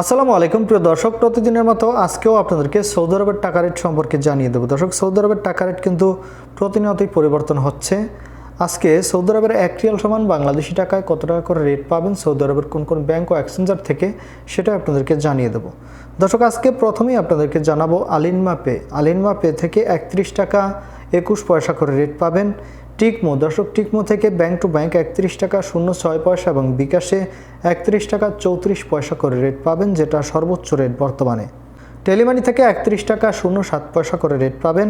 আসসালামু আলাইকুম, প্রিয় দর্শক, প্রতিদিনের মতো আজকেও আপনাদেরকে সৌদি আরবের টাকা রেট সম্পর্কে জানিয়ে দেবো। দর্শক, সৌদি আরবের টাকা রেট কিন্তু প্রতিনিয়তই পরিবর্তন হচ্ছে। আজকে সৌদি আরবের এক রিয়াল সমান বাংলাদেশি টাকায় কত টাকা করে রেট পাবেন, সৌদি আরবের কোন কোন ব্যাংক ও এক্সচেঞ্জার থেকে, সেটা আপনাদেরকে জানিয়ে দেবো। দর্শক, আজকে প্রথমেই আপনাদেরকে জানাব আলিনমা পে। আলিনমা পে থেকে একত্রিশ টাকা একুশ পয়সা করে রেট পাবেন। টিকমো, দর্শক টিকমো থেকে ব্যাংক টু ব্যাংক একত্রিশ টাকা শূন্য ছয় পয়সা এবং বিকাশে একত্রিশ টাকা চৌত্রিশ পয়সা করে রেট পাবেন, যেটা সর্বোচ্চ রেট বর্তমানে। টেলিমানি থেকে একত্রিশ টাকা শূন্য সাত পয়সা করে রেট পাবেন,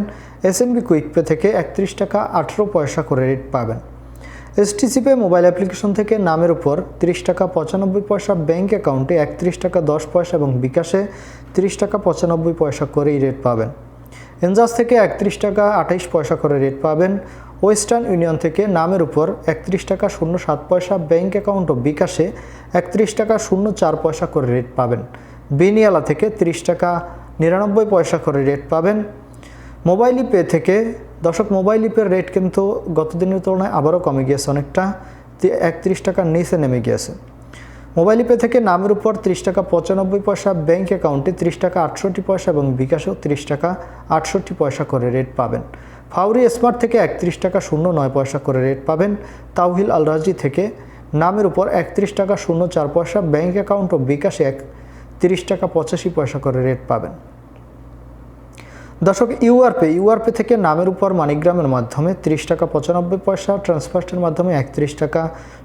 এসএমবি কুইকপে থেকে একত্রিশ টাকা আঠেরো পয়সা করে রেট পাবেন। এসটিসি পে মোবাইল অ্যাপ্লিকেশন থেকে নামের উপর তিরিশ টাকা পঁচানব্বই পয়সা ব্যাঙ্ক অ্যাকাউন্টে একত্রিশ টাকা দশ পয়সা এবং বিকাশে তিরিশ টাকা পঁচানব্বই পয়সা করেই রেট পাবেন। এনজাস থেকে একত্রিশ টাকা আঠাইশ পয়সা করে রেট পাবেন ওয়েস্টার্ন ইউনিয়ন থেকে নামের উপর একত্রিশ টাকা শূন্য সাত পয়সা ব্যাংক অ্যাকাউন্ট ও বিকাশে একত্রিশ টাকা শূন্য চার পয়সা করে রেট পাবেন। বেনিয়ালা থেকে তিরিশ টাকা নিরানব্বই পয়সা করে রেট পাবেন। মোবাইল পে থেকে দর্শক, মোবাইল ইপের রেট কিন্তু গত দিনের তুলনায় আবারও কমে গিয়েছে অনেকটা। একত্রিশ টাকার নিচে নেমে গিয়েছে। মোবাইল পে থেকে নামের উপর ত্রিশ টাকা পঁচানব্বই পয়সা ব্যাংক অ্যাকাউন্টে ত্রিশ টাকা আটষট্টি পয়সা এবং বিকাশেও ত্রিশ টাকা আটষট্টি পয়সা করে রেট পাবেন। ফাউরি স্মার্ট থেকে একত্রিশ টাকা শূন্য নয় পয়সা করে রেট পাবেন। তাওহিল আল রাজি থেকে নামের উপর একত্রিশ টাকা শূন্য চার পয়সা। ব্যাঙ্ক অ্যাকাউন্ট ও বিকাশে এক তিরিশ টাকা পঁচাশি পয়সা করে রেট পাবেন। দর্শক ইউআরপে ইউআরপে থেকে নামের উপর মানিগ্রামের মাধ্যমে ত্রিশ টাকা পঁচানব্বই পয়সা ট্রান্সফার্সের মাধ্যমে একত্রিশ টাকা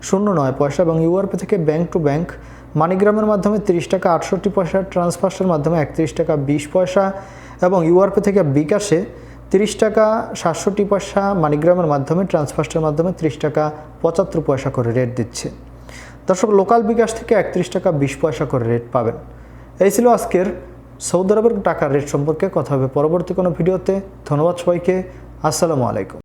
শূন্য নয় পয়সা এবং ইউআরপে থেকে ব্যাংক টু ব্যাংক মানিগ্রামের মাধ্যমে তিরিশ টাকা আটষট্টি পয়সা ট্রান্সফার্সের মাধ্যমে একত্রিশ টাকা বিশ পয়সা এবং ইউআরপে থেকে বিকাশে তিরিশ টাকা সাতষট্টি পয়সা মানিগ্রামের মাধ্যমে, ট্রান্সফার্স্টের মাধ্যমে তিরিশ টাকা পঁচাত্তর পয়সা করে রেট দিচ্ছে। দর্শক লোকাল বিকাশ থেকে একত্রিশ টাকা বিশ পয়সা করে রেট পাবেন। এই ছিল আজকের সৌদি আরবের টাকার রেট সম্পর্কে কথা হবে পরবর্তী কোনো ভিডিওতে। ধন্যবাদ সবাইকে। আসসালামু আলাইকুম।